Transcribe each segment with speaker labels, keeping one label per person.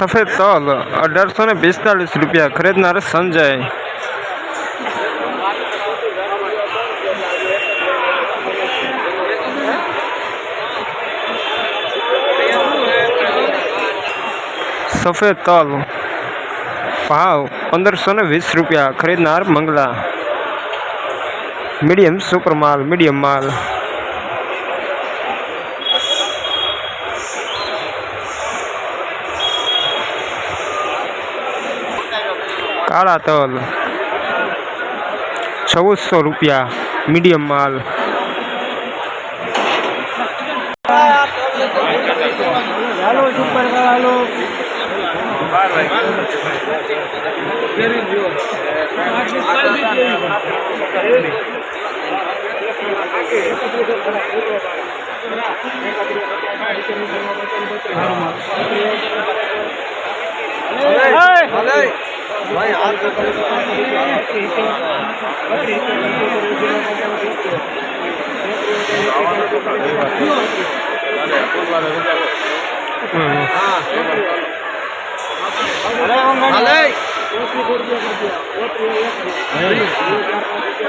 Speaker 1: સફેદ તલ, અઢારસો ને પિસ્તાલીસ રૂપિયા. ખરીદનાર સંજય. સફેદ તલ. ભાવ પંદરસો ને વીસ રૂપિયા. ખરીદનાર મંગલા. મીડિયમ સુપર માલ, મીડિયમ માલ. કાળા તલ ચૌદસો રૂપિયા મીડિયમ માલ.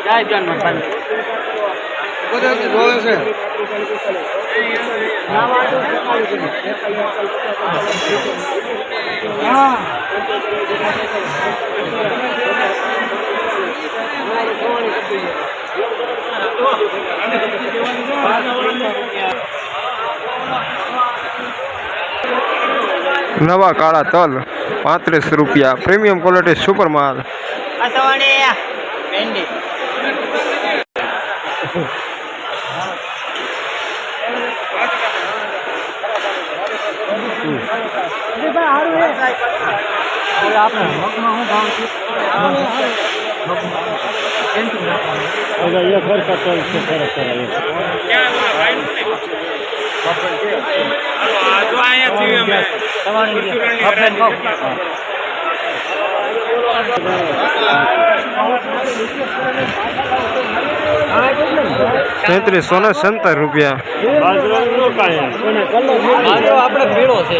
Speaker 1: যাই জন মানে কোথায় কোথায় আছে হ্যাঁ। નવા કાળા તલ પાંત્રીસ રૂપિયા પ્રીમિયમ ક્વોલિટી સુપર માલ
Speaker 2: ભેંડી
Speaker 1: તેત્રીસો ને સત્તર રૂપિયા
Speaker 2: બાજરો આપણે પીળો છે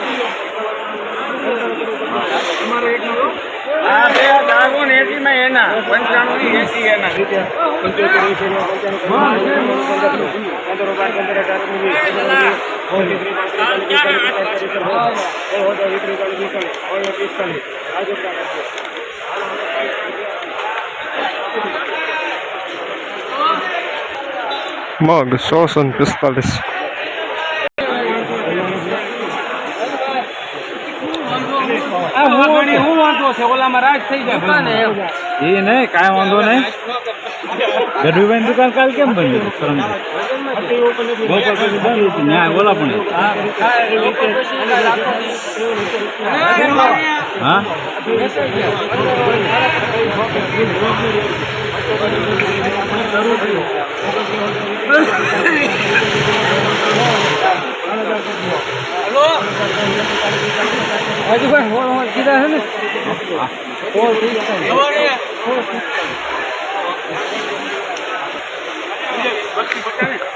Speaker 1: મગ સોસો ને પિસ્તાલીસ
Speaker 2: હું વાંધો છે? ઓલામાં રાજ થઈ જાય
Speaker 3: એ નહીં કાંઈ વાંધો નહીં. ગઢવીભાઈ દુકાન કાલ કેમ બંધ હતી? ઓલા પણ હા?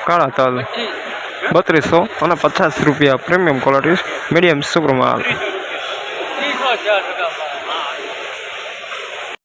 Speaker 1: કાળા તલ. બત્રીસો અને પચાસ રૂપિયા પ્રીમિયમ ક્વોલિટી મીડિયમ સુપર માલ.